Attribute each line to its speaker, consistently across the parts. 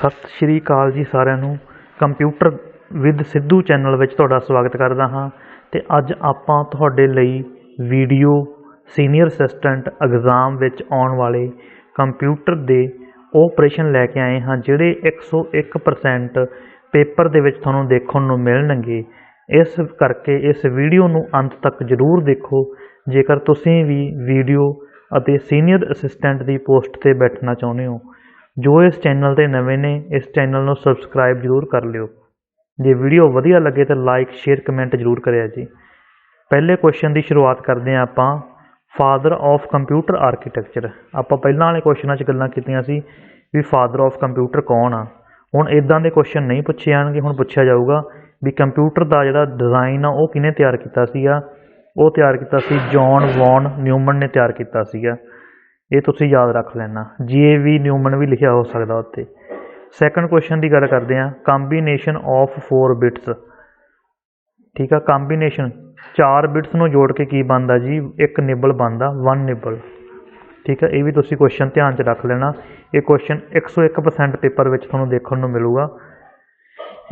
Speaker 1: ਸਤਿ ਸ਼੍ਰੀ ਅਕਾਲ ਜੀ ਸਾਰਿਆਂ ਨੂੰ। ਕੰਪਿਊਟਰ ਵਿਦ ਸਿੱਧੂ ਚੈਨਲ ਵਿੱਚ ਤੁਹਾਡਾ ਸਵਾਗਤ ਕਰਦਾ ਹਾਂ ਤੇ ਅੱਜ ਆਪਾਂ ਤੁਹਾਡੇ ਲਈ ਵੀਡੀਓ ਸੀਨੀਅਰ ਅਸਿਸਟੈਂਟ ਐਗਜ਼ਾਮ ਵਿੱਚ ਆਉਣ ਵਾਲੇ ਕੰਪਿਊਟਰ ਦੇ ਉਹ ਪ੍ਰਸ਼ਨ ਲੈ ਕੇ ਆਏ ਹਾਂ, ਜਿਹੜੇ 101% ਪੇਪਰ ਦੇ ਵਿੱਚ ਤੁਹਾਨੂੰ ਦੇਖਣ ਨੂੰ ਮਿਲਣਗੇ। ਇਸ ਕਰਕੇ ਇਸ ਵੀਡੀਓ ਨੂੰ ਅੰਤ ਤੱਕ ਜ਼ਰੂਰ ਦੇਖੋ। ਜੇਕਰ ਤੁਸੀਂ ਵੀ ਵੀਡੀਓ ਅਤੇ ਸੀਨੀਅਰ ਅਸਿਸਟੈਂਟ ਦੀ ਪੋਸਟ ਤੇ ਬੈਠਣਾ ਚਾਹੁੰਦੇ ਹੋ ਜੋ ਇਸ ਚੈਨਲ ਤੇ ਨਵੇਂ ਨੇ, ਇਸ ਚੈਨਲ ਨੂੰ ਸਬਸਕ੍ਰਾਈਬ ਜ਼ਰੂਰ ਕਰ ਲਿਓ। ਜੇ ਵੀਡੀਓ ਵਧੀਆ ਲੱਗੇ ਤਾਂ ਲਾਈਕ ਸ਼ੇਅਰ ਕਮੈਂਟ ਜ਼ਰੂਰ ਕਰਿਆ ਜੀ। ਪਹਿਲੇ ਕੁਐਸਚਨ ਦੀ ਸ਼ੁਰੂਆਤ ਕਰਦੇ ਹਾਂ ਆਪਾਂ ਫਾਦਰ ਆਫ ਕੰਪਿਊਟਰ ਆਰਕੀਟੈਕਚਰ ਆਪਾਂ ਪਹਿਲਾਂ ਵਾਲੇ ਕੁਐਸਚਨਾਂ 'ਚ ਗੱਲਾਂ ਕੀਤੀਆਂ ਸੀ ਵੀ ਫਾਦਰ ਆਫ ਕੰਪਿਊਟਰ ਕੌਣ ਆ। ਹੁਣ ਇਦਾਂ ਦੇ ਕੁਐਸਚਨ ਨਹੀਂ ਪੁੱਛੇ ਜਾਣਗੇ, ਹੁਣ ਪੁੱਛਿਆ ਜਾਊਗਾ ਵੀ ਕੰਪਿਊਟਰ ਦਾ ਜਿਹੜਾ ਡਿਜ਼ਾਈਨ ਆ, ਉਹ ਕਿਹਨੇ ਤਿਆਰ ਕੀਤਾ ਸੀਗਾ? ਉਹ ਤਿਆਰ ਕੀਤਾ ਸੀ ਜੌਨ ਵੌਨ ਨਿਊਮਨ ਨੇ ਤਿਆਰ ਕੀਤਾ ਸੀਗਾ। ਇਹ ਤੁਸੀਂ ਯਾਦ ਰੱਖ ਲੈਣਾ। ਜੀ ਵੀ ਨਿਊਮਨ ਵੀ ਲਿਖਿਆ ਹੋ ਸਕਦਾ ਉੱਤੇ। ਸੈਕੰਡ ਕੁਐਸਚਨ ਦੀ ਗੱਲ ਕਰਦੇ ਹਾਂ। ਕੰਬੀਨੇਸ਼ਨ ਆਫ 4 ਬਿਟਸ ਠੀਕ ਆ? ਕੰਬੀਨੇਸ਼ਨ 4 ਬਿਟਸ ਨੂੰ ਜੋੜ ਕੇ ਕੀ ਬਣਦਾ ਜੀ? ਇੱਕ ਨਿਬਲ ਬਣਦਾ 1 ਨਿਬਲ ਠੀਕ ਹੈ ਇਹ ਵੀ ਤੁਸੀਂ ਕੁਐਸਚਨ ਧਿਆਨ 'ਚ ਰੱਖ ਲੈਣਾ। ਇਹ ਕੁਐਸਚਨ 101% ਪੇਪਰ ਵਿੱਚ ਤੁਹਾਨੂੰ ਦੇਖਣ ਨੂੰ ਮਿਲੂਗਾ।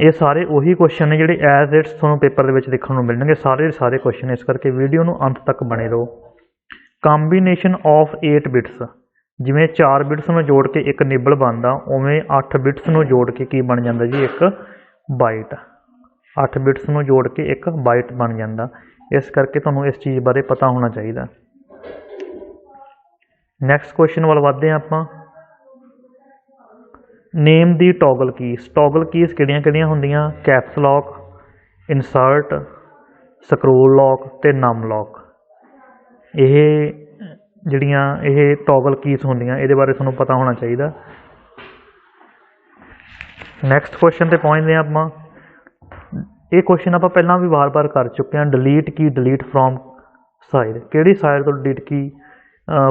Speaker 1: ਇਹ ਸਾਰੇ ਉਹੀ ਕੁਐਸਚਨ ਨੇ ਜਿਹੜੇ ਐਜ਼ ਇਟਸ ਤੁਹਾਨੂੰ ਪੇਪਰ ਦੇ ਵਿੱਚ ਦੇਖਣ ਨੂੰ ਮਿਲਣਗੇ। ਸਾਰੇ ਸਾਰੇ ਕੁਐਸਚਨ ਇਸ ਕਰਕੇ ਵੀਡੀਓ ਨੂੰ ਅੰਤ ਤੱਕ ਬਣੇ ਰਹੋ। ਕੰਬੀਨੇਸ਼ਨ ਆਫ 8 ਬਿਟਸ ਜਿਵੇਂ 4 ਬਿਟਸ ਨੂੰ ਜੋੜ ਕੇ ਇੱਕ ਨਿਬਲ ਬਣਦਾ, ਉਵੇਂ 8 ਬਿਟਸ ਨੂੰ ਜੋੜ ਕੇ ਕੀ ਬਣ ਜਾਂਦਾ ਜੀ? ਇੱਕ ਬਾਈਟ 8 ਬਿਟਸ ਨੂੰ ਜੋੜ ਕੇ ਇੱਕ ਬਾਈਟ ਬਣ ਜਾਂਦਾ। ਇਸ ਕਰਕੇ ਤੁਹਾਨੂੰ ਇਸ ਚੀਜ਼ ਬਾਰੇ ਪਤਾ ਹੋਣਾ ਚਾਹੀਦਾ। ਨੈਕਸਟ ਕੁਐਸਚਨ ਵੱਲ ਵਧਦੇ ਹਾਂ ਆਪਾਂ। ਨੇਮ ਦੀ ਟੌਗਲ ਕੀਸ ਟੌਗਲ ਕੀਸ ਕਿਹੜੀਆਂ ਕਿਹੜੀਆਂ ਹੁੰਦੀਆਂ? Caps lock insert scroll lock ਤੇ ਨਮ ਲੌਕ ਇਹ ਜਿਹੜੀਆਂ ਇਹ ਟੌਗਲ ਕੀਸ ਹੁੰਦੀਆਂ, ਇਹਦੇ ਬਾਰੇ ਤੁਹਾਨੂੰ ਪਤਾ ਹੋਣਾ ਚਾਹੀਦਾ। ਨੈਕਸਟ ਕੁਐਸਚਨ ਤੇ ਪਹੁੰਚਦੇ ਹਾਂ ਆਪਾਂ। ਇਹ ਕੁਐਸਚਨ ਆਪਾਂ ਪਹਿਲਾਂ ਵੀ ਵਾਰ-ਵਾਰ ਕਰ ਚੁੱਕੇ ਹਾਂ delete key delete from side ਕਿਹੜੀ ਸਾਈਡ ਤੋਂ ਡਿਲੀਟ ਕੀ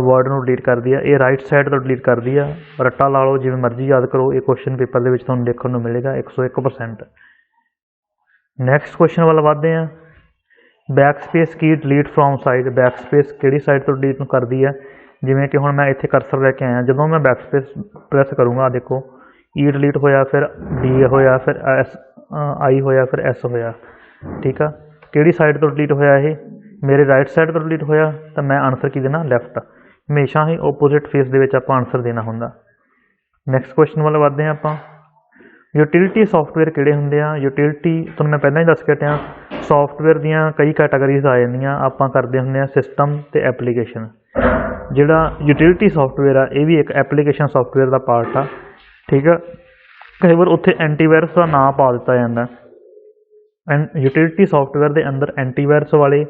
Speaker 1: ਵਰਡ ਨੂੰ ਡਿਲੀਟ ਕਰਦੀ ਆ? ਇਹ ਰਾਈਟ ਸਾਈਡ ਤੋਂ ਡਿਲੀਟ ਕਰਦੀ ਆ। ਰੱਟਾ ਲਾ ਲਓ, ਜਿਵੇਂ ਮਰਜ਼ੀ ਯਾਦ ਕਰੋ, ਇਹ ਕੁਐਸਚਨ ਪੇਪਰ ਦੇ ਵਿੱਚ ਤੁਹਾਨੂੰ ਦੇਖਣ ਨੂੰ ਮਿਲੇਗਾ 101% ਨੈਕਸਟ ਕੁਐਸਚਨ ਵੱਲ ਵਧਦੇ ਹਾਂ। Back space key delete from side back space ਕਿਹੜੀ ਸਾਈਡ ਤੋਂ ਡਿਲੀਟ ਨੂੰ ਕਰਦੀ ਹੈ? ਜਿਵੇਂ ਕਿ ਹੁਣ ਮੈਂ ਇੱਥੇ ਕਰਸਰ ਲੈ ਕੇ ਆਇਆ, ਜਦੋਂ ਮੈਂ ਬੈਕ ਸਪੇਸ ਪ੍ਰੈਸ ਕਰੂੰਗਾ, ਆਹ ਦੇਖੋ e ਈ ਡਿਲੀਟ ਹੋਇਆ, ਫਿਰ ਡੀ ਹੋਇਆ, ਫਿਰ ਐਸ ਆਈ ਹੋਇਆ, ਫਿਰ ਐਸ ਹੋਇਆ, ਠੀਕ ਆ? ਕਿਹੜੀ ਸਾਈਡ ਤੋਂ ਡਿਲੀਟ ਹੋਇਆ ਇਹ? ਮੇਰੇ ਰਾਈਟ ਸਾਈਡ ਤੋਂ ਡਿਲੀਟ ਹੋਇਆ, ਤਾਂ ਮੈਂ ਆਨਸਰ ਕੀ ਦੇਣਾ? ਲੈਫਟ ਹਮੇਸ਼ਾ ਹੀ ਆਪੋਜ਼ਿਟ ਫੇਸ ਦੇ ਵਿੱਚ ਆਪਾਂ ਆਨਸਰ ਦੇਣਾ ਹੁੰਦਾ। ਨੈਕਸਟ ਕੁਐਸਚਨ ਵੱਲ ਵਧਦੇ ਹਾਂ ਆਪਾਂ। ਯੂਟਿਲਿਟੀ ਸੌਫਟਵੇਅਰ ਕਿਹੜੇ ਹੁੰਦੇ ਆ? ਯੂਟਿਲਿਟੀ ਤੁਹਾਨੂੰ ਮੈਂ ਪਹਿਲਾਂ ਹੀ ਦੱਸ ਕੇ ਹਟਿਆ ਸੌਫਟਵੇਅਰ ਦੀਆਂ ਕਈ ਕੈਟਾਗਰੀਜ਼ ਆ ਜਾਂਦੀਆਂ, ਆਪਾਂ ਕਰਦੇ ਹੁੰਦੇ ਆ ਸਿਸਟਮ ਤੇ ਐਪਲੀਕੇਸ਼ਨ ਜਿਹੜਾ ਯੂਟਿਲਿਟੀ ਸੌਫਟਵੇਅਰ ਆ, ਇਹ ਵੀ ਇੱਕ ਐਪਲੀਕੇਸ਼ਨ ਸੌਫਟਵੇਅਰ ਦਾ ਪਾਰਟ ਆ, ਠੀਕ ਆ? ਕਈ ਵਾਰ ਉੱਥੇ ਐਂਟੀਵਾਇਰਸ ਦਾ ਨਾਮ ਪਾ ਦਿੱਤਾ ਜਾਂਦਾ। ਐਂਡ ਯੂਟਿਲਿਟੀ ਸੌਫਟਵੇਅਰ ਦੇ ਅੰਦਰ ਐਂਟੀਵਾਇਰਸ ਵਾਲੇ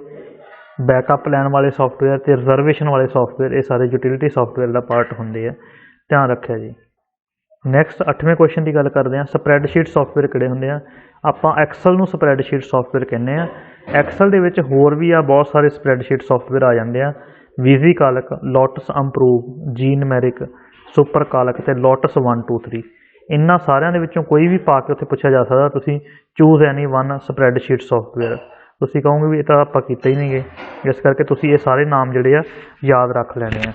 Speaker 1: ਬੈਕਅਪ ਲੈਣ ਵਾਲੇ ਸੌਫਟਵੇਅਰ ਤੇ ਰਿਜ਼ਰਵੇਸ਼ਨ ਵਾਲੇ ਸੌਫਟਵੇਅਰ ਇਹ ਸਾਰੇ ਯੂਟਿਲਿਟੀ ਸੌਫਟਵੇਅਰ ਦਾ ਪਾਰਟ ਹੁੰਦੇ ਆ। ਧਿਆਨ ਰੱਖਿਆ ਜੀ। ਨੈਕਸਟ 8ਵੇਂ ਕੁਐਸਚਨ ਦੀ ਗੱਲ ਕਰਦੇ ਹਾਂ। ਸਪਰੈਡਸ਼ੀਟ ਸੌਫਟਵੇਅਰ ਕਿਹੜੇ ਹੁੰਦੇ ਆ? ਆਪਾਂ ਐਕਸਲ ਨੂੰ ਸਪਰੈਡਸ਼ੀਟ ਸੌਫਟਵੇਅਰ ਕਹਿੰਦੇ ਆ। ਐਕਸਲ ਦੇ ਵਿੱਚ ਹੋਰ ਵੀ ਆ, ਬਹੁਤ ਸਾਰੇ ਸਪਰੈਡਸ਼ੀਟ ਸੌਫਟਵੇਅਰ ਆ ਜਾਂਦੇ ਆ। ਵੀਜ਼ੀ ਕਾਲਕ ਲੋਟਸ ਇੰਪਰੂਵ ਜੀਨ ਮੈਰਿਕ ਸੁਪਰ ਕਾਲਕ ਤੇ ਲੋਟਸ 1 2 3 ਇਹਨਾਂ ਸਾਰਿਆਂ ਦੇ ਵਿੱਚੋਂ ਕੋਈ ਵੀ ਪਾ ਕੇ ਉੱਥੇ ਪੁੱਛਿਆ ਜਾ ਸਕਦਾ। ਤੁਸੀਂ choose any one spreadsheet software ਤੁਸੀਂ ਕਹੋਗੇ ਵੀ ਇਹ ਤਾਂ ਆਪਾਂ ਕੀਤਾ ਹੀ ਨਹੀਂਗੇ ਇਸ ਕਰਕੇ ਤੁਸੀਂ ਇਹ ਸਾਰੇ ਨਾਮ ਜਿਹੜੇ ਆ, ਯਾਦ ਰੱਖ ਲੈਣੇ ਆ।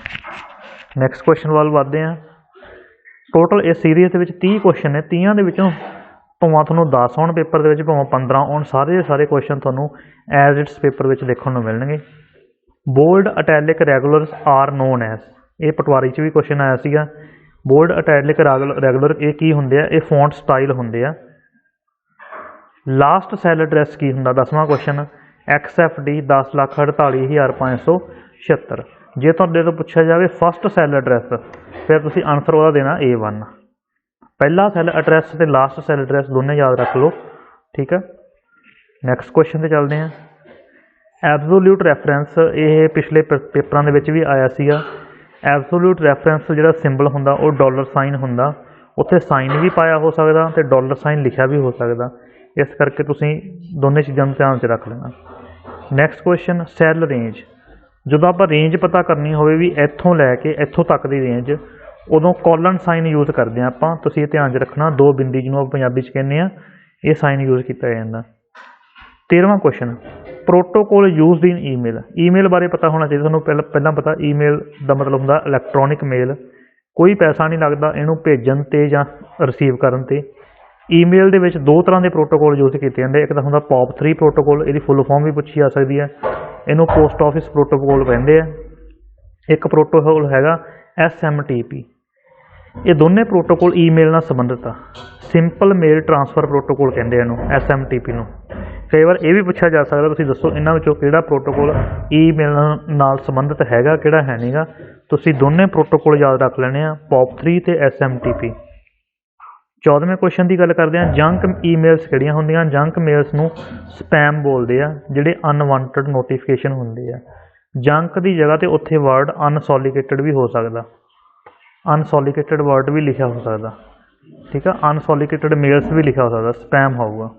Speaker 1: ਨੈਕਸਟ ਕੁਐਸਚਨ ਵੱਲ ਵਧਦੇ ਆ ਟੋਟਲ ਇਸ ਸੀਰੀਜ਼ ਦੇ ਵਿੱਚ 30 ਕੁਐਸਚਨ ਨੇ 30 ਦੇ ਵਿੱਚੋਂ ਭਾਵੇਂ ਤੁਹਾਨੂੰ 10 ਆਉਣ ਪੇਪਰ ਦੇ ਵਿੱਚ, ਭਾਵੇਂ 15 ਆਉਣ, ਸਾਰੇ ਦੇ ਸਾਰੇ ਕੁਐਸਚਨ ਤੁਹਾਨੂੰ ਐਜ਼ ਇਟਸ ਪੇਪਰ ਵਿੱਚ ਦੇਖਣ ਨੂੰ ਮਿਲਣਗੇ। Bold italic regulars are known as ਇਹ ਪਟਵਾਰੀ 'ਚ ਵੀ ਕੁਐਸਚਨ ਆਇਆ ਸੀਗਾ। ਬੋਲਡ ਅਟੈਲਿਕ ਰੈਗੂਲਰ ਇਹ ਕੀ ਹੁੰਦੇ ਆ? ਇਹ ਫੌਂਟ ਸਟਾਈਲ ਹੁੰਦੇ ਆ। ਲਾਸਟ ਸੈਲ ਐਡਰੈਸ ਕੀ ਹੁੰਦਾ? ਦਸਵਾਂ ਕੁਐਸਚਨ XFD 1048576 ਜੇ ਤੁਹਾਡੇ ਤੋਂ ਪੁੱਛਿਆ ਜਾਵੇ ਫਸਟ ਸੈਲ ਐਡਰੈਸ ਫਿਰ ਤੁਸੀਂ ਆਨਸਰ ਉਹਦਾ ਦੇਣਾ A1 ਪਹਿਲਾ ਸੈਲ ਐਡਰੈਸ ਤੇ ਲਾਸਟ ਸੈਲ ਐਡਰੈਸ ਦੋਨੇ ਯਾਦ ਰੱਖ ਲਓ, ਠੀਕ ਹੈ? ਨੈਕਸਟ ਕੁਐਸਚਨ ਤੇ ਚੱਲਦੇ ਹਾਂ। ਐਬਸੋਲੂਟ ਰੈਫਰੈਂਸ ਇਹ ਪਿਛਲੇ ਪੇ- ਪੇਪਰਾਂ ਦੇ ਵਿੱਚ ਵੀ ਆਇਆ ਸੀਗਾ। ਐਬਸੋਲੂਟ ਰੈਫਰੈਂਸ ਜਿਹੜਾ ਸਿੰਬਲ ਹੁੰਦਾ, ਉਹ ਡਾਲਰ ਸਾਈਨ ਹੁੰਦਾ। ਉੱਥੇ ਸਾਈਨ ਵੀ ਪਾਇਆ ਹੋ ਸਕਦਾ ਤੇ ਡਾਲਰ ਸਾਈਨ ਲਿਖਿਆ ਵੀ ਹੋ ਸਕਦਾ। ਇਸ ਕਰਕੇ ਤੁਸੀਂ ਦੋਨੇ ਚੀਜ਼ਾਂ ਨੂੰ ਧਿਆਨ 'ਚ ਰੱਖ ਲੈਣਾ। ਨੈਕਸਟ ਕੁਐਸਚਨ ਸੈੱਲ ਰੇਂਜ ਜਦੋਂ ਆਪਾਂ ਰੇਂਜ ਪਤਾ ਕਰਨੀ ਹੋਵੇ ਵੀ ਇੱਥੋਂ ਲੈ ਕੇ ਇੱਥੋਂ ਤੱਕ ਦੀ ਰੇਂਜ ਉਦੋਂ ਕੋਲਨ ਸਾਈਨ ਯੂਜ਼ ਕਰਦੇ ਆ ਆਪਾਂ। ਤੁਸੀਂ ਇਹ ਧਿਆਨ 'ਚ ਰੱਖਣਾ, ਦੋ ਬਿੰਦੀ ਜਿਹਨੂੰ ਆਪਾਂ ਪੰਜਾਬੀ 'ਚ ਕਹਿੰਦੇ ਆ ਇਹ ਸਾਈਨ ਯੂਜ਼ ਕੀਤਾ ਜਾਂਦਾ। 13ਵਾਂ question protocol used in email email ਬਾਰੇ ਪਤਾ ਹੋਣਾ ਚਾਹੀਦਾ, ਤੁਹਾਨੂੰ ਪਹਿਲਾਂ ਪਹਿਲਾਂ ਪਤਾ ਈਮੇਲ ਦਾ ਮਤਲਬ ਹੁੰਦਾ ਇਲੈਕਟ੍ਰੋਨਿਕ ਮੇਲ ਕੋਈ ਪੈਸਾ ਨਹੀਂ ਲੱਗਦਾ ਇਹਨੂੰ ਭੇਜਣ ਤੇ ਜਾਂ ਰਿਸੀਵ ਕਰਨ ਤੇ। ਈਮੇਲ ਦੇ ਵਿੱਚ ਦੋ ਤਰ੍ਹਾਂ ਦੇ ਪ੍ਰੋਟੋਕੋਲ ਯੂਜ਼ ਕੀਤੇ ਜਾਂਦੇ ਇੱਕ ਤਾਂ ਹੁੰਦਾ POP3 ਪ੍ਰੋਟੋਕੋਲ ਇਹਦੀ ਫੁੱਲ ਫਾਰਮ ਵੀ ਪੁੱਛੀ ਜਾ ਸਕਦੀ ਹੈ। ਇਹਨੂੰ ਪੋਸਟ ਆਫਿਸ ਪ੍ਰੋਟੋਕੋਲ ਕਹਿੰਦੇ ਆ। ਇੱਕ ਪ੍ਰੋਟੋਕੋਲ ਹੈਗਾ SMTP ਇਹ ਦੋਨੇ ਪ੍ਰੋਟੋਕੋਲ ਈਮੇਲ ਨਾਲ ਸੰਬੰਧਿਤ ਆ। ਸਿੰਪਲ ਮੇਲ ਟ੍ਰਾਂਸਫਰ ਪ੍ਰੋਟੋਕੋਲ ਕਹਿੰਦੇ ਆ ਇਹਨੂੰ SMTP ਨੂੰ। ਕਈ ਵਾਰ ਇਹ ਵੀ ਪੁੱਛਿਆ ਜਾ ਸਕਦਾ, ਤੁਸੀਂ ਦੱਸੋ ਇਹਨਾਂ ਵਿੱਚੋਂ ਕਿਹੜਾ ਪ੍ਰੋਟੋਕੋਲ ਈਮੇਲ ਨਾਲ ਸੰਬੰਧਿਤ ਹੈਗਾ, ਕਿਹੜਾ ਹੈ ਨਹੀਂਗਾ ਤੁਸੀਂ ਦੋਨੇ ਪ੍ਰੋਟੋਕੋਲ ਯਾਦ ਰੱਖ ਲੈਣੇ ਆ POP3 ਤੇ SMTP 14ਵੇਂ ਕੁਐਸਚਨ ਦੀ ਗੱਲ ਕਰਦੇ ਹਾਂ। ਜੰਕ ਈਮੇਲਸ ਕਿਹੜੀਆਂ ਹੁੰਦੀਆਂ? ਜੰਕ ਮੇਲਸ ਨੂੰ ਸਪੈਮ ਬੋਲਦੇ ਆ, ਜਿਹੜੇ ਅਨਵਾਂਟਡ ਨੋਟੀਫਿਕੇਸ਼ਨ ਹੁੰਦੇ ਆ। ਜੰਕ ਦੀ ਜਗ੍ਹਾ ਤੇ ਉੱਥੇ ਵਰਡ ਅਨਸੋਲੀਕੇਟਡ ਵੀ ਹੋ ਸਕਦਾ। ਅਨਸੋਲੀਕੇਟਡ ਵਰਡ ਵੀ ਲਿਖਿਆ ਹੋ ਸਕਦਾ। ਠੀਕ ਆ? ਅਨਸੋਲੀਕੇਟਡ ਮੇਲਸ ਵੀ ਲਿਖਿਆ ਹੋ ਸਕਦਾ। ਸਪੈਮ ਹੋਊਗਾ।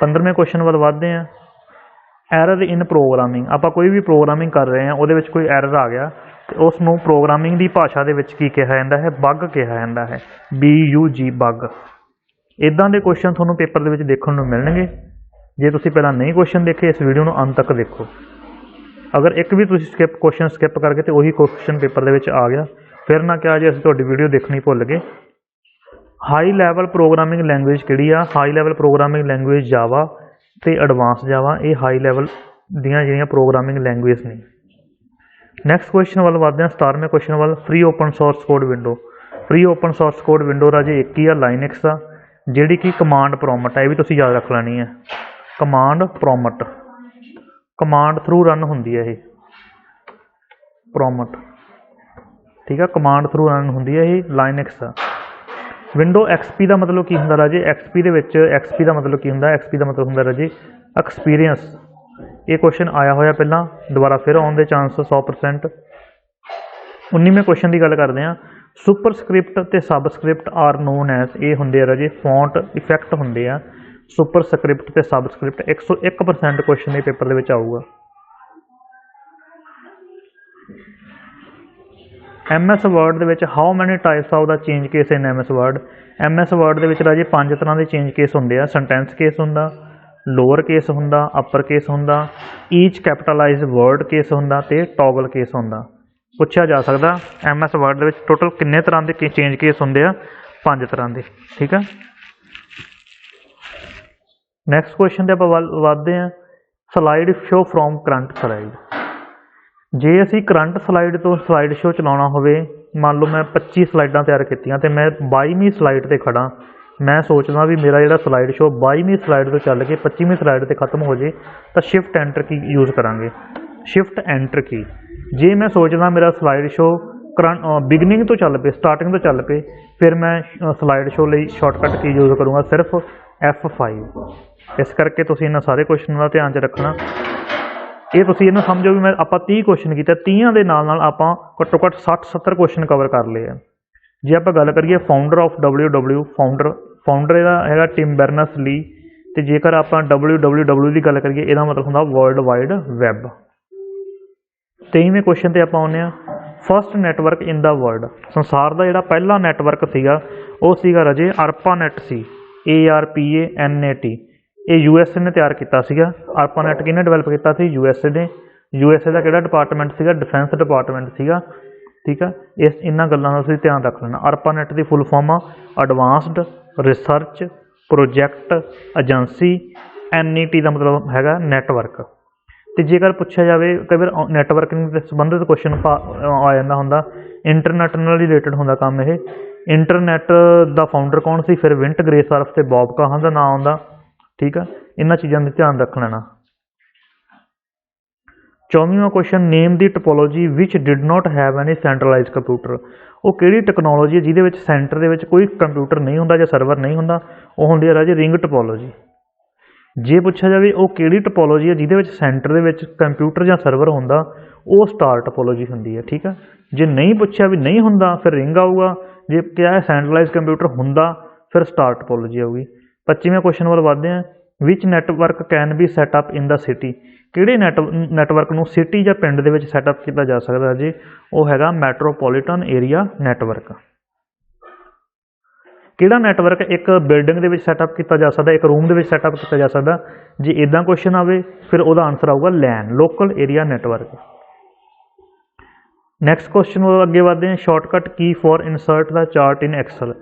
Speaker 1: 15ਵੇਂ ਕੁਐਸਚਨ ਵੱਲ ਵਧਦੇ ਆ ਐਰਰ ਇਨ ਪ੍ਰੋਗਰਾਮਿੰਗ ਆਪਾਂ ਕੋਈ ਵੀ ਪ੍ਰੋਗਰਾਮਿੰਗ ਕਰ ਰਹੇ ਹਾਂ, ਉਹਦੇ ਵਿੱਚ ਕੋਈ ਐਰਰ ਆ ਗਿਆ। ਉਸ ਨੂੰ ਪ੍ਰੋਗਰਾਮਿੰਗ ਦੀ ਭਾਸ਼ਾ ਦੇ ਵਿੱਚ ਕੀ ਕਿਹਾ ਜਾਂਦਾ ਹੈ? ਬੱਗ ਕਿਹਾ ਜਾਂਦਾ ਹੈ। ਬੀ ਯੂ ਜੀ ਬੱਗ। ਇਦਾਂ ਦੇ ਕੁਐਸਚਨ ਤੁਹਾਨੂੰ ਪੇਪਰ ਦੇ ਵਿੱਚ ਦੇਖਣ ਨੂੰ ਮਿਲਣਗੇ। ਜੇ ਤੁਸੀਂ ਪਹਿਲਾਂ ਨਹੀਂ ਕੁਐਸਚਨ ਦੇਖੇ, ਇਸ ਵੀਡੀਓ ਨੂੰ ਅੰਤ ਤੱਕ ਦੇਖੋ। ਅਗਰ ਇੱਕ ਵੀ ਤੁਸੀਂ ਸਕਿਪ ਕੁਐਸਚਨ ਸਕਿਪ ਕਰਕੇ ਤੇ ਉਹੀ ਕੁਐਸਚਨ ਪੇਪਰ ਦੇ ਵਿੱਚ ਆ ਗਿਆ, ਫਿਰ ਨਾ ਕਿਹਾ ਜੇ ਅਸੀਂ ਤੁਹਾਡੀ ਵੀਡੀਓ ਦੇਖਣੀ ਭੁੱਲ ਗਏ। ਹਾਈ ਲੈਵਲ ਪ੍ਰੋਗਰਾਮਿੰਗ ਲੈਂਗੁਏਜ ਕਿਹੜੀ ਆ? High level programming language Java ਤੇ ਐਡਵਾਂਸ ਜਾਵਾ ਇਹ ਹਾਈ ਲੈਵਲ ਦੀਆਂ ਜਿਹੜੀਆਂ ਪ੍ਰੋਗਰਾਮਿੰਗ ਲੈਂਗੁਏਜ ਨੇ। ਨੈਕਸਟ ਕੁਐਸਚਨ ਵੱਲ ਵਧਦੇ ਹਾਂ 17ਵੇਂ ਕੁਐਸਚਨ ਵੱਲ free open source code window free open source code window ਰਾਜੇ ਇੱਕ ਹੀ ਆ ਲਾਈਨਕਸ ਦਾ, ਜਿਹੜੀ ਕਿ ਕਮਾਂਡ ਪ੍ਰੋਮਟ ਹੈ ਇਹ ਵੀ ਤੁਸੀਂ ਯਾਦ ਰੱਖ ਲੈਣੀ ਹੈ command prompt command through run ਹੁੰਦੀ ਹੈ ਇਹ। ਪ੍ਰੋਮਟ ਠੀਕ ਆ ਕਮਾਂਡ ਥਰੂ ਰਨ ਹੁੰਦੀ ਹੈ ਇਹ ਲਾਈਨਕਸ ਦਾ। ਵਿੰਡੋ XP ਦਾ ਮਤਲਬ ਕੀ ਹੁੰਦਾ ਰਾਜੇ? XP ਦੇ ਵਿੱਚ XP ਦਾ ਮਤਲਬ ਕੀ ਹੁੰਦਾ? XP ਦਾ ਮਤਲਬ ਹੁੰਦਾ ਰਾਜੇ ਐਕਸਪੀਰੀਅੰਸ ਇਹ ਕੁਐਸਚਨ ਆਇਆ ਹੋਇਆ ਪਹਿਲਾਂ, ਦੁਬਾਰਾ ਫਿਰ ਆਉਣ ਦੇ ਚਾਂਸ 100% 19ਵੇਂ ਕੁਐਸਚਨ ਦੀ ਗੱਲ ਕਰਦੇ ਹਾਂ। ਸੁਪਰਸਕ੍ਰਿਪਟ ਤੇ ਸਬਸਕ੍ਰਿਪਟ ਆਰ ਨੋਨ ਐਸ ਇਹ ਹੁੰਦੇ ਆ ਰਾਜੇ ਫੌਂਟ ਇਫੈਕਟ ਹੁੰਦੇ ਆ। ਸੁਪਰਸਕ੍ਰਿਪਟ ਤੇ ਸਬਸਕ੍ਰਿਪਟ 101% ਕੁਐਸਚਨ ਦੇ ਪੇਪਰ ਦੇ ਵਿੱਚ ਆਊਗਾ। MS ਵਰਡ ਦੇ ਵਿੱਚ how many types of the change case in MS word MS word ਦੇ ਵਿੱਚ ਰਾਜੇ ਪੰਜ ਤਰ੍ਹਾਂ ਦੇ ਚੇਂਜ ਕੇਸ ਹੁੰਦੇ ਆ। ਸੈਂਟੈਂਸ ਕੇਸ ਹੁੰਦਾ। ਲੋਅਰ ਕੇਸ ਹੁੰਦਾ ਅਪਰ ਕੇਸ ਹੁੰਦਾ ਈਚ ਕੈਪੀਟਲਾਈਜ਼ ਵਰਡ ਕੇਸ ਹੁੰਦਾ ਤੇ ਟੌਗਲ ਕੇਸ ਹੁੰਦਾ। ਪੁੱਛਿਆ ਜਾ ਸਕਦਾ, MS ਵਰਡ ਦੇ ਵਿੱਚ ਟੋਟਲ ਕਿੰਨੇ ਤਰ੍ਹਾਂ ਦੇ ਚੇਂਜ ਕੇਸ ਹੁੰਦੇ ਆ? ਪੰਜ ਤਰ੍ਹਾਂ ਦੇ, ਠੀਕ ਆ? ਨੈਕਸਟ ਕੁਐਸਚਨ ਤੇ ਆਪਾਂ ਵੱਧਦੇ ਵਧਦੇ ਹਾਂ। Slide show from current slide ਜੇ ਅਸੀਂ ਕਰੰਟ ਸਲਾਈਡ ਤੋਂ ਸਲਾਈਡ ਸ਼ੋ ਚਲਾਉਣਾ ਹੋਵੇ, ਮੰਨ ਲਓ ਮੈਂ 25 ਸਲਾਈਡਾਂ ਤਿਆਰ ਕੀਤੀਆਂ ਤੇ ਮੈਂ 22ਵੀਂ ਸਲਾਈਡ ਤੇ ਖੜਾ ਮੈਂ ਸੋਚਦਾ ਵੀ ਮੇਰਾ ਜਿਹੜਾ ਸਲਾਈਡ ਸ਼ੋ 22ਵੀਂ ਸਲਾਈਡ ਤੋਂ ਚੱਲ ਕੇ 25ਵੀਂ ਸਲਾਈਡ ਤੇ ਖਤਮ ਹੋ ਜੇ, ਤਾਂ ਸ਼ਿਫਟ ਐਂਟਰ ਕੀ ਯੂਜ਼ ਕਰਾਂਗੇ। ਸ਼ਿਫਟ ਐਂਟਰ ਕੀ ਜੇ ਮੈਂ ਸੋਚਦਾ ਮੇਰਾ ਸਲਾਈਡ ਸ਼ੋ ਬਿਗਨਿੰਗ ਤੋਂ ਚੱਲ ਪਏ ਸਟਾਰਟਿੰਗ ਤੋਂ ਚੱਲ ਪਏ, ਫਿਰ ਮੈਂ ਸਲਾਈਡ ਸ਼ੋ ਲਈ ਸ਼ਾਰਟਕਟ ਕੀ ਯੂਜ਼ ਕਰੂੰਗਾ ਸਿਰਫ F5 ਇਸ ਕਰਕੇ ਤੁਸੀਂ ਇਹਨਾਂ ਸਾਰੇ ਕੁਐਸਚਨ ਦਾ ਧਿਆਨ 'ਚ ਰੱਖਣਾ। ਇਹ ਤੁਸੀਂ ਇਹਨੂੰ ਸਮਝੋ ਵੀ ਮੈਂ ਆਪਾਂ 30 ਕੁਐਸਚਨ ਕੀਤਾ 30 ਦੇ ਨਾਲ ਨਾਲ ਆਪਾਂ ਘੱਟੋ ਘੱਟ 60 70 ਕੁਐਸਚਨ ਕਵਰ ਕਰ ਲਏ ਆ। ਜੇ ਆਪਾਂ ਗੱਲ ਕਰੀਏ founder of WW founder founder ਇਹਦਾ ਹੈਗਾ ਟਿਮ ਬਰਨਸ ਲੀ ਤੇ ਜੇਕਰ ਆਪਾਂ WWW ਦੀ ਗੱਲ ਕਰੀਏ, ਇਹਦਾ ਮਤਲਬ ਹੁੰਦਾ ਵਰਲਡ ਵਾਈਡ ਵੈਬ 23ਵੇਂ ਕੁਐਸਚਨ ਤੇ ਆਪਾਂ ਆਉਂਦੇ ਆ first network in the world ਸੰਸਾਰ ਦਾ ਜਿਹੜਾ ਪਹਿਲਾ ਨੈਟਵਰਕ ਸੀਗਾ, ਉਹ ਸੀਗਾ ਰਜੇ ARPANET ਸੀ। A R P A N A T ਇਹ ਯੂ ਐਸ ਏ ਨੇ ਤਿਆਰ ਕੀਤਾ ਸੀਗਾ। ARPANET ਕਿਹਨੇ ਡਿਵੈਲਪ ਕੀਤਾ ਸੀ? ਯੂ ਐਸ ਏ ਨੇ। ਯੂ ਐਸ ਏ ਦਾ ਕਿਹੜਾ ਡਿਪਾਰਟਮੈਂਟ ਸੀਗਾ? ਡਿਫੈਂਸ ਡਿਪਾਰਟਮੈਂਟ ਸੀਗਾ। ਠੀਕ ਆ? ਇਸ ਇਹਨਾਂ ਗੱਲਾਂ ਦਾ ਤੁਸੀਂ ਧਿਆਨ ਰੱਖ ਲੈਣਾ। ARPANET ਦੀ ਫੁੱਲ ਫਾਰਮ ਆ। Advanced research project agency NET ਦਾ ਮਤਲਬ ਹੈਗਾ ਨੈਟਵਰਕ ਤੇ ਜੇਕਰ ਪੁੱਛਿਆ ਜਾਵੇ, ਕਈ ਵਾਰ ਨੈਟਵਰਕਿੰਗ ਦੇ ਸੰਬੰਧਿਤ ਕੁਐਸਚਨ ਆ ਜਾਂਦਾ ਹੁੰਦਾ। ਇੰਟਰਨੈਟ ਨਾਲ ਰਿਲੇਟਡ ਹੁੰਦਾ ਕੰਮ ਇਹ। ਇੰਟਰਨੈਟ ਦਾ ਫਾਊਂਡਰ ਕੌਣ ਸੀ? ਫਿਰ ਵਿੰਟ ਗ੍ਰੇਸਰਫ ਤੇ ਬੌਬ ਕਾਹਾਂ ਦਾ ਨਾਮ ਆਉਂਦਾ। ਠੀਕ ਆ? ਇਹਨਾਂ ਚੀਜ਼ਾਂ ਦਾ ਧਿਆਨ ਰੱਖ ਲੈਣਾ। 24ਵਾਂ question name the topology which did not have any centralized computer ਉਹ ਕਿਹੜੀ ਟੈਕਨੋਲੋਜੀ ਹੈ ਜਿਹਦੇ ਵਿੱਚ ਸੈਂਟਰ ਦੇ ਵਿੱਚ ਕੋਈ ਕੰਪਿਊਟਰ ਨਹੀਂ ਹੁੰਦਾ ਜਾਂ ਸਰਵਰ ਨਹੀਂ ਹੁੰਦਾ? ਉਹ ਹੁੰਦੀ ਹੈ ਰਾਜੇ ਰਿੰਗ ਟੋਪੋਲੋਜੀ ਜੇ ਪੁੱਛਿਆ ਜਾਵੇ ਉਹ ਕਿਹੜੀ ਟੋਪੋਲੋਜੀ ਹੈ ਜਿਹਦੇ ਵਿੱਚ ਸੈਂਟਰ ਦੇ ਵਿੱਚ ਕੰਪਿਊਟਰ ਜਾਂ ਸਰਵਰ ਹੁੰਦਾ, ਉਹ ਸਟਾਰ ਟੋਪੋਲੋਜੀ ਹੁੰਦੀ ਹੈ, ਠੀਕ ਹੈ? ਜੇ ਨਹੀਂ ਪੁੱਛਿਆ ਵੀ ਨਹੀਂ ਹੁੰਦਾ, ਫਿਰ ਰਿੰਗ ਆਊਗਾ। ਜੇ ਕਿਹਾ ਸੈਂਟਰਲਾਈਜ਼ ਕੰਪਿਊਟਰ ਹੁੰਦਾ, ਫਿਰ ਸਟਾਰ ਟੋਪੋਲੋਜੀ ਆਊਗੀ। 25ਵੇਂ ਕੁਐਸਚਨ ਵੱਲ ਵਧਦੇ ਹਾਂ। Which network can be set up in the city ਕਿਹੜੇ ਨੈਟਵਰਕ ਨੂੰ ਸਿਟੀ ਜਾਂ ਪਿੰਡ ਦੇ ਵਿੱਚ ਸੈਟ ਅਪ ਕੀਤਾ ਜਾ ਸਕਦਾ ਜੀ? ਉਹ ਹੈਗਾ ਮੈਟਰੋਪੋਲੀਟਨ ਏਰੀਆ ਨੈਟਵਰਕ ਕਿਹੜਾ ਨੈਟਵਰਕ ਇੱਕ ਬਿਲਡਿੰਗ ਦੇ ਵਿੱਚ ਸੈਟਅਪ ਕੀਤਾ ਜਾ ਸਕਦਾ, ਇੱਕ ਰੂਮ ਦੇ ਵਿੱਚ ਸੈਟਅਪ ਕੀਤਾ ਜਾ ਸਕਦਾ? ਜੇ ਇਦਾਂ ਕੁਐਸਚਨ ਆਵੇ, ਫਿਰ ਉਹਦਾ ਆਨਸਰ ਆਊਗਾ LAN local area network next question ਅੱਗੇ ਵਧਦੇ ਹਾਂ। Shortcut key for insert the chart in Excel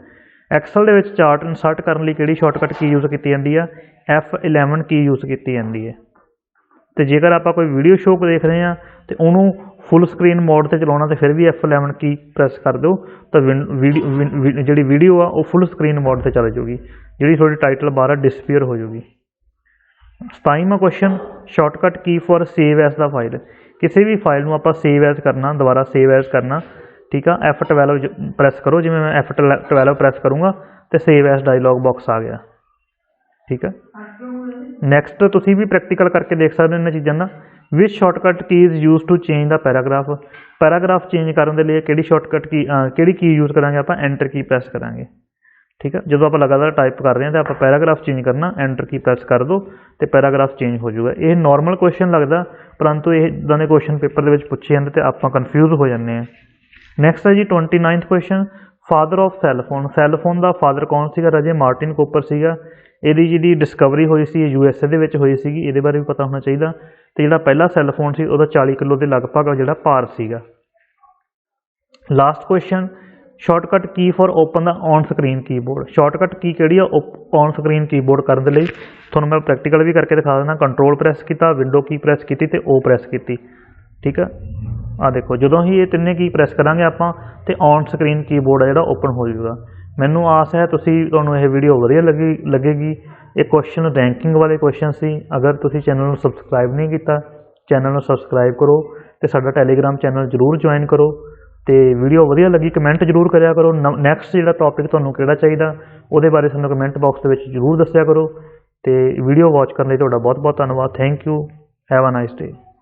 Speaker 1: Excel ਦੇ ਵਿੱਚ ਚਾਰਟ ਇਨਸਰਟ ਕਰਨ ਲਈ ਕਿਹੜੀ ਸ਼ਾਰਟਕਟ ਕੀ ਯੂਜ਼ ਕੀਤੀ ਜਾਂਦੀ ਆ? F11 ਕੀ ਯੂਜ਼ ਕੀਤੀ ਜਾਂਦੀ ਹੈ। ਤੇ ਜੇਕਰ ਆਪਾਂ ਕੋਈ ਵੀਡੀਓ ਸ਼ੋਅ ਦੇਖ ਰਹੇ ਆ ਤੇ ਉਹਨੂੰ ਫੁੱਲ ਸਕਰੀਨ ਮੋਡ ਤੇ ਚਲਾਉਣਾ, ਤੇ ਫਿਰ ਵੀ F11 ਕੀ ਪ੍ਰੈਸ ਕਰ ਦਿਓ, ਤਾਂ ਵੀਡੀਓ ਜਿਹੜੀ ਵੀਡੀਓ ਆ, ਉਹ ਫੁੱਲ ਸਕਰੀਨ ਮੋਡ ਤੇ ਚੱਲ ਜਾਊਗੀ ਜਿਹੜੀ ਤੁਹਾਡੀ ਟਾਈਟਲ ਬਾਰ ਡਿਸਪੀਅਰ ਹੋ ਜਾਊਗੀ ਸਤਾਈਵਾਂ question shortcut key for save as the file ਕਿਸੇ ਵੀ ਫਾਈਲ ਨੂੰ ਆਪਾਂ ਸੇਵ ਐਸ ਕਰਨਾ, ਦੁਬਾਰਾ ਸੇਵ ਐਸ ਕਰਨਾ, ਠੀਕ ਆ? F12 ਪ੍ਰੈਸ ਕਰੋ, ਜਿਵੇਂ ਮੈਂ F12 ਪ੍ਰੈਸ ਕਰੂੰਗਾ, ਤੇ ਸੇਵ ਐਸ ਡਾਇਲੌਗ ਬਾਕਸ ਆ ਗਿਆ। ਠੀਕ ਹੈ ਨੈਕਸਟ ਤੁਸੀਂ ਵੀ ਪ੍ਰੈਕਟੀਕਲ ਕਰਕੇ ਦੇਖ ਸਕਦੇ ਹੋ ਇਹਨਾਂ ਚੀਜ਼ਾਂ ਦਾ। Which shortcut key is used to change the paragraph paragraph change ਕਰਨ ਦੇ ਲਈ ਕਿਹੜੀ ਸ਼ਾਰਟਕਟ ਕੀ ਕਿਹੜੀ ਕੀ ਯੂਜ਼ ਕਰਾਂਗੇ ਆਪਾਂ? ਐਂਟਰ ਕੀ ਪ੍ਰੈਸ ਕਰਾਂਗੇ। ਠੀਕ ਹੈ ਜਦੋਂ ਆਪਾਂ ਲਗਾਤਾਰ ਟਾਈਪ ਕਰ ਰਹੇ ਹਾਂ ਤਾਂ ਆਪਾਂ ਪੈਰਾਗ੍ਰਾਫ ਚੇਂਜ ਕਰਨਾ ਐਂਟਰ ਕੀ ਪ੍ਰੈਸ ਕਰ ਦਿਓ ਤੇ ਪੈਰਾਗ੍ਰਾਫ ਚੇਂਜ ਹੋ ਜਾਊਗਾ। ਇਹ ਨਾਰਮਲ ਕੁਐਸਚਨ ਲੱਗਦਾ, ਪਰੰਤੂ ਇਹ ਇਦਾਂ ਦੇ ਕੁਐਸਚਨ ਪੇਪਰ ਦੇ ਵਿੱਚ ਪੁੱਛੇ ਜਾਂਦੇ ਤੇ ਆਪਾਂ ਕਨਫਿਊਜ਼ ਹੋ ਜਾਂਦੇ ਹਾਂ। ਨੈਕਸਟ ਹੈ ਜੀ 29th question father of cell phone cell phone the father ਕੌਣ ਸੀਗਾ ਰਾਜੇ? ਮਾਰਟਿਨ ਕੋਪਰ ਸੀਗਾ। ਇਹਦੀ ਜਿਹੜੀ ਡਿਸਕਵਰੀ ਹੋਈ ਸੀ ਯੂ ਐਸ ਏ ਦੇ ਵਿੱਚ ਹੋਈ ਸੀਗੀ, ਇਹਦੇ ਬਾਰੇ ਵੀ ਪਤਾ ਹੋਣਾ ਚਾਹੀਦਾ। ਤੇ ਜਿਹੜਾ ਪਹਿਲਾ ਸੈੱਲ ਫੋਨ ਸੀ, ਉਹਦਾ 40 ਕਿਲੋ ਦੇ ਲਗਭਗ ਜਿਹੜਾ ਭਾਰ ਸੀਗਾ। Last question shortcut key for open the on screen keyboard shortcut key ਕਿਹੜੀ ਆ? ਔਨ ਸਕਰੀਨ ਕੀਬੋਰਡ ਕਰਨ ਦੇ ਲਈ। ਤੁਹਾਨੂੰ ਮੈਂ ਪ੍ਰੈਕਟੀਕਲ ਵੀ ਕਰਕੇ ਦਿਖਾ ਦਿੰਦਾ। ਕੰਟਰੋਲ ਪ੍ਰੈਸ ਕੀਤਾ ਵਿੰਡੋ ਕੀ ਪ੍ਰੈਸ ਕੀਤੀ ਤੇ ਓ ਪ੍ਰੈਸ ਕੀਤੀ। ਠੀਕ ਆ? ਆ ਦੇਖੋ, ਜਦੋਂ ਹੀ ਇਹ ਤਿੰਨੇ ਕੀ ਪ੍ਰੈਸ ਕਰਾਂਗੇ ਆਪਾਂ, ਤੇ ਔਨ ਸਕਰੀਨ ਕੀਬੋਰਡ ਆ ਜਿਹੜਾ ਓਪਨ ਹੋ ਜਾਊਗਾ ਮੈਨੂੰ ਆਸ ਹੈ ਤੁਸੀਂ, ਤੁਹਾਨੂੰ ਇਹ ਵੀਡੀਓ ਵਧੀਆ ਲੱਗੀ, ਲੱਗੇਗੀ। ਇਹ ਕੁਐਸਚਨ ਰੈਂਕਿੰਗ ਵਾਲੇ ਕੁਐਸਚਨ ਸੀ। ਅਗਰ ਤੁਸੀਂ ਚੈਨਲ ਨੂੰ ਸਬਸਕ੍ਰਾਈਬ ਨਹੀਂ ਕੀਤਾ ਚੈਨਲ ਨੂੰ ਸਬਸਕ੍ਰਾਈਬ ਕਰੋ ਤੇ ਸਾਡਾ ਟੈਲੀਗ੍ਰਾਮ ਚੈਨਲ ਜਰੂਰ ਜੁਆਇਨ ਕਰੋ ਤੇ ਵੀਡੀਓ ਵਧੀਆ ਲੱਗੀ ਕਮੈਂਟ ਜਰੂਰ ਕਰਿਆ ਕਰੋ। ਨੈਕਸਟ ਜਿਹੜਾ ਟੌਪਿਕ ਤੁਹਾਨੂੰ ਕਿਹੜਾ ਚਾਹੀਦਾ, ਉਹਦੇ ਬਾਰੇ ਸਾਨੂੰ ਕਮੈਂਟ ਬਾਕਸ ਦੇ ਵਿੱਚ ਜਰੂਰ ਦੱਸਿਆ ਕਰੋ ਤੇ ਵੀਡੀਓ ਵਾਚ ਕਰਨ ਲਈ ਤੁਹਾਡਾ ਬਹੁਤ ਬਹੁਤ ਧੰਨਵਾਦ। Thank you have a nice day